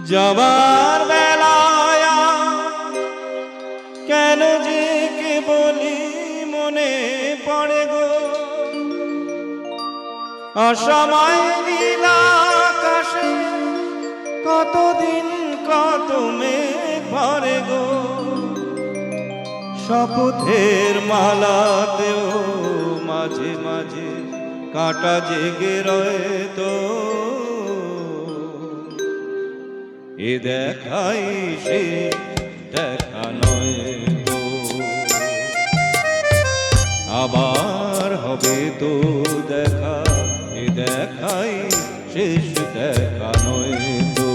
যাবার বেলায় কেন যে কে বলি মনে পড়ে গো? অসময় নীল আকাশে কতদিন কত মেঘ ভরে গো? শপথের মালাতেও মাঝে মাঝে কাটা জেগে রয়ে তো এ দেখাই সে দেখা নয় তো। আবার হবে তো দেখা, এ দেখাই শেষ দেখা নয় তো।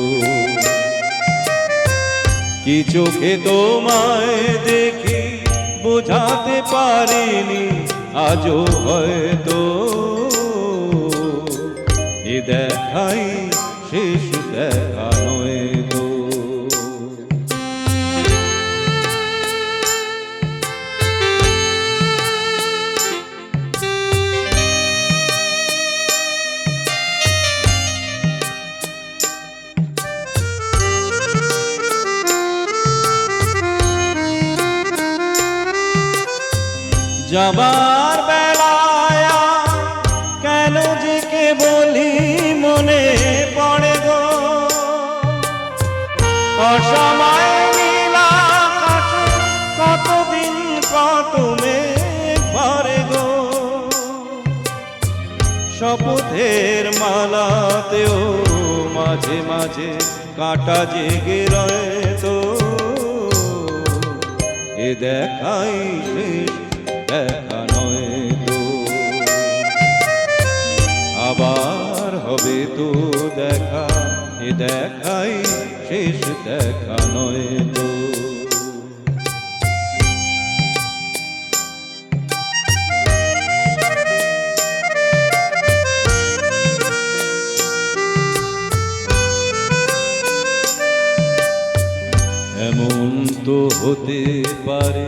কি চোখে তোমায় দেখি বোঝাতে পারিনি, আজও হয়তো। এ দেখাই শেষ দেখা যাবার বেলায়, কেন যে কে বলি মনে পড়ে গো? অসময় নীল কতদিন কত ভরে গো? শপথের মালাতেও মাঝে মাঝে কাটা জেগে রয়ে তো। এ দেখাই শেষ দেখা নয় তো। আবার হবে তো দেখা, এ দেখাই শেষ দেখা নয় তো। এমন তো হতে পারে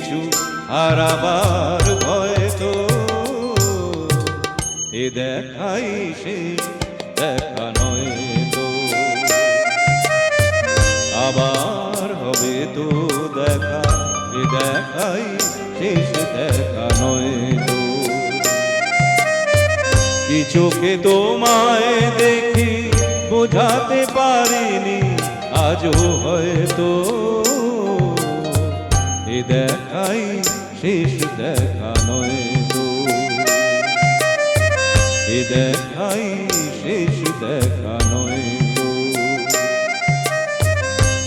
কিছু হারাবার ভয় তো। এ দেখাই সে দেখা নয় তো। আবার হবে তো দেখা, এ দেখাই শেষ দেখা নয় তো। কি চোখে তোমায় দেখি, বোঝাতে পারিনি, আজও হয়তো। দেখাই, শেষ দেখা নয় তো। এ দেখাই, শেষ দেখা নয় তো।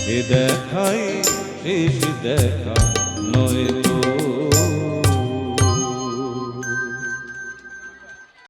এ দেখাই, শেষ দেখা নয় তো।